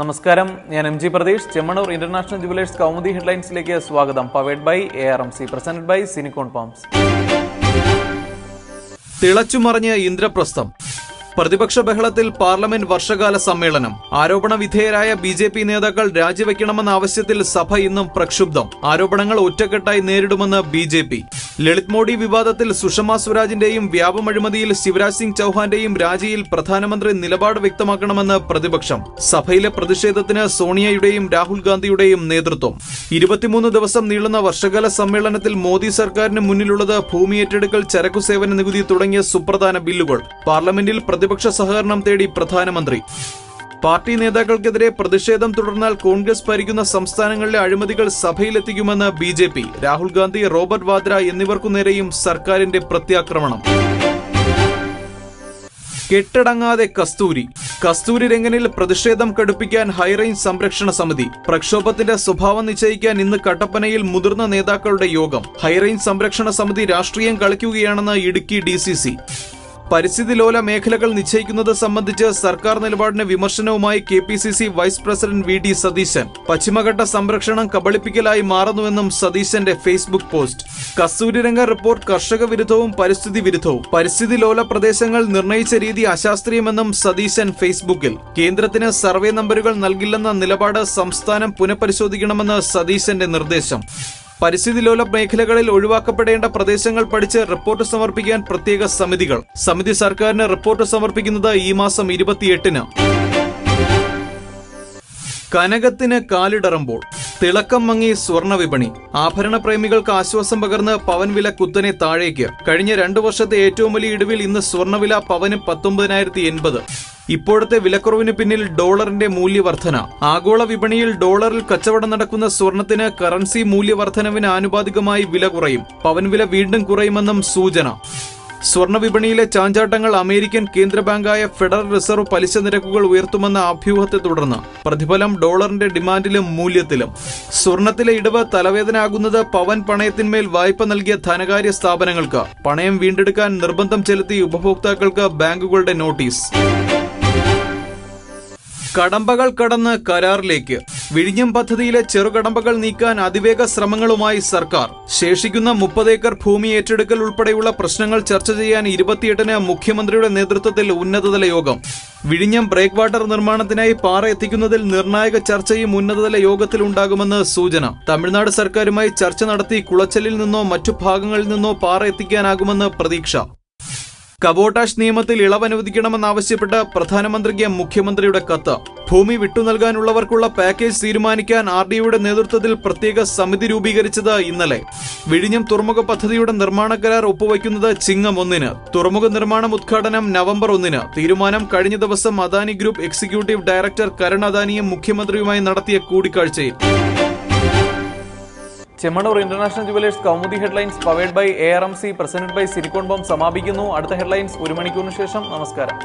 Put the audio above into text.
നമസ്കാരം. ഞാൻ M G Pratheesh. Chemmanur international jewellers Kaumudi ഹെഡ്ലൈൻസിലേക്ക് സ്വാഗതം. Powered by A R M C presented by silicon palms. തിളച്ചുമറിഞ്ഞ ഇന്ദ്രപ്രസ്ഥം. പ്രതിപക്ഷ ബഹളത്തിൽ പാർലമെന്റ് വർഷകാല സമ്മേളനം. ആരോപണ വിധേയരായ ബി ജെ പി നേതാക്കൾ രാജിവെക്കണമെന്ന ആവശ്യത്തിൽ സഭ ഇന്നും പ്രക്ഷുബ്ധം. ആരോപണങ്ങൾ ഒറ്റക്കെട്ടായി നേരിടുമെന്ന് B J P. Lalit Modi വിവാദത്തിൽ സുഷമ സ്വരാജിന്റെയും വ്യാപം അഴിമതിയിൽ ശിവരാജ് സിംഗ് ചൌഹാന്റെയും രാജിയിൽ പ്രധാനമന്ത്രി നിലപാട് വ്യക്തമാക്കണമെന്ന് പ്രതിപക്ഷം. സഭയിലെ പ്രതിഷേധത്തിന് സോണിയയുടെയും രാഹുൽ ഗാന്ധിയുടെയും നേതൃത്വം. ഇരുപത്തിമൂന്ന് ദിവസം നീളുന്ന വർഷകാല സമ്മേളനത്തിൽ മോദി സർക്കാരിന് മുന്നിലുള്ളത് ഭൂമി ഏറ്റെടുക്കൽ ചരക്കു സേവന നികുതി തുടങ്ങിയ സുപ്രധാന ബില്ലുകൾ. പാർലമെന്റിൽ പ്രതിപക്ഷ സഹകരണം തേടി പ്രധാനമന്ത്രി. പാർട്ടി നേതാക്കൾക്കെതിരെ പ്രതിഷേധം തുടർന്നാൽ കോൺഗ്രസ് ഭരിക്കുന്ന സംസ്ഥാനങ്ങളിലെ അഴിമതികൾ സഭയിലെത്തിക്കുമെന്ന് B J P. Rahul Gandhi Robert Vadra എന്നിവർക്കു നേരെയും സർക്കാരിന്റെ പ്രത്യാക്രമണം. കെട്ടടങ്ങാതെ കസ്തൂരി. കസ്തൂരി രംഗനിൽ പ്രതിഷേധം കടുപ്പിക്കാൻ ഹൈറേഞ്ച് സംരക്ഷണ സമിതി. പ്രക്ഷോഭത്തിന്റെ സ്വഭാവം നിശ്ചയിക്കാൻ ഇന്ന് കട്ടപ്പനയിൽ മുതിർന്ന നേതാക്കളുടെ യോഗം. ഹൈറേഞ്ച് സംരക്ഷണ സമിതി രാഷ്ട്രീയം കളിക്കുകയാണെന്ന് ഇടുക്കി ഡി പരിസ്ഥിതി ലോല മേഖലകൾ നിശ്ചയിക്കുന്നത് സംബന്ധിച്ച് സർക്കാർ നിലപാടിന് വിമർശനവുമായി K P C C vice president V D Satheesan. പശ്ചിമഘട്ട സംരക്ഷണം കബളിപ്പിക്കലായി മാറുന്നുവെന്നും സതീശന്റെ ഫേസ്ബുക്ക് പോസ്റ്റ്. കസ്തൂരിരംഗ റിപ്പോർട്ട് കർഷക വിരുദ്ധവും പരിസ്ഥിതി വിരുദ്ധവും പരിസ്ഥിതി ലോല പ്രദേശങ്ങൾ നിർണയിച്ച രീതി അശാസ്ത്രീയമെന്നും സതീശൻ ഫേസ്ബുക്കിൽ. കേന്ദ്രത്തിന് സർവേ നമ്പറുകൾ നൽകില്ലെന്ന നിലപാട് സംസ്ഥാനം പുനഃപരിശോധിക്കണമെന്ന് സതീശന്റെ നിർദ്ദേശം. പരിസ്ഥിതി ലോല മേഖലകളിൽ ഒഴിവാക്കപ്പെടേണ്ട പ്രദേശങ്ങൾ പഠിച്ച് റിപ്പോർട്ട് സമർപ്പിക്കാൻ പ്രത്യേക സമിതികൾ. സമിതി സർക്കാരിന് റിപ്പോർട്ട് സമർപ്പിക്കുന്നത് ഈ മാസം ഇരുപത്തിയെട്ടിന്. കനകത്തിന് കാലിടറുമ്പോൾ തിളക്കം മങ്ങി സ്വർണ വിപണി. ആഭരണ പ്രേമികൾക്ക് ആശ്വാസം പകർന്ന് പവൻ വില കുത്തനെ താഴേക്ക്. കഴിഞ്ഞ രണ്ടു വർഷത്തെ ഏറ്റവും വലിയ ഇടിവിൽ ഇന്ന് സ്വർണവില പവന് പത്തൊമ്പതിനായിരത്തി എൺപത്. ഇപ്പോഴത്തെ വിലക്കുറവിന് പിന്നിൽ ഡോളറിന്റെ മൂല്യവർധന. ആഗോള വിപണിയിൽ ഡോളറിൽ കച്ചവടം നടക്കുന്ന സ്വർണത്തിന് കറൻസി മൂല്യവർധനവിന് ആനുപാതികമായി വില കുറയും. പവൻവില വീണ്ടും കുറയുമെന്നും സൂചന. സ്വർണ വിപണിയിലെ ചാഞ്ചാട്ടങ്ങൾ അമേരിക്കൻ കേന്ദ്ര ബാങ്കായ ഫെഡറൽ റിസർവ് പലിശ നിരക്കുകൾ ഉയർത്തുമെന്ന അഭ്യൂഹത്തെ തുടർന്ന് പ്രതിഫലം ഡോളറിന്റെ ഡിമാൻഡിലും മൂല്യത്തിലും. സ്വർണത്തിലെ ഇടിവ് തലവേദനയാകുന്നത് പവൻ പണയത്തിന്മേൽ വായ്പ നൽകിയ ധനകാര്യ സ്ഥാപനങ്ങൾക്ക്. പണയം വീണ്ടെടുക്കാൻ നിർബന്ധം ചെലുത്തി ഉപഭോക്താക്കൾക്ക് ബാങ്കുകളുടെ നോട്ടീസ്. കടമ്പകൾ കടന്ന് കരാറിലേക്ക്. വിഴിഞ്ഞം പദ്ധതിയിലെ ചെറുകടമ്പകൾ നീക്കാൻ അതിവേഗ ശ്രമങ്ങളുമായി സർക്കാർ. ശേഷിക്കുന്ന മുപ്പത് ഏക്കർ ഭൂമി ഏറ്റെടുക്കൽ ഉൾപ്പെടെയുള്ള പ്രശ്നങ്ങൾ ചർച്ച ചെയ്യാൻ ഇരുപത്തിയെട്ടിന് മുഖ്യമന്ത്രിയുടെ നേതൃത്വത്തിൽ ഉന്നതതല യോഗം. വിഴിഞ്ഞം ബ്രേക്ക് വാട്ടർ നിർമ്മാണത്തിനായി പാറ എത്തിക്കുന്നതിൽ നിർണായക ചർച്ചയും ഉന്നതതല യോഗത്തിൽ ഉണ്ടാകുമെന്ന് സൂചന. തമിഴ്നാട് സർക്കാരുമായി ചർച്ച നടത്തി കുളച്ചലിൽ നിന്നോ മറ്റു ഭാഗങ്ങളിൽ നിന്നോ പാറ എത്തിക്കാനാകുമെന്ന് പ്രതീക്ഷ. കബോട്ടാഷ് നിയമത്തിൽ ഇളവ് അനുവദിക്കണമെന്നാവശ്യപ്പെട്ട് പ്രധാനമന്ത്രിക്ക് മുഖ്യമന്ത്രിയുടെ കത്ത്. ഭൂമി വിട്ടു നൽകാനുള്ളവർക്കുള്ള പാക്കേജ് തീരുമാനിക്കാൻ ആർ ഡിയുടെ നേതൃത്വത്തിൽ പ്രത്യേക സമിതി രൂപീകരിച്ചത് ഇന്നലെ. വിഴിഞ്ഞം തുറമുഖ പദ്ധതിയുടെ നിർമ്മാണ കരാർ ഒപ്പുവയ്ക്കുന്നത് ചിങ്ങം ഒന്നിന്. തുറമുഖ നിർമ്മാണം ഉദ്ഘാടനം നവംബർ ഒന്നിന്. തീരുമാനം കഴിഞ്ഞ ദിവസം Adani group executive director Karun അദാനിയും മുഖ്യമന്ത്രിയുമായി നടത്തിയ കൂടിക്കാഴ്ചയിൽ. Chemmanur international jewellers Kaumudi headlines powered by A R M C presented by silicon ബോം സമാപിക്കുന്നു. അടുത്ത ഹെഡ്ലൈൻസ് ഒരു മണിക്കൂറിന് ശേഷം. നമസ്കാരം.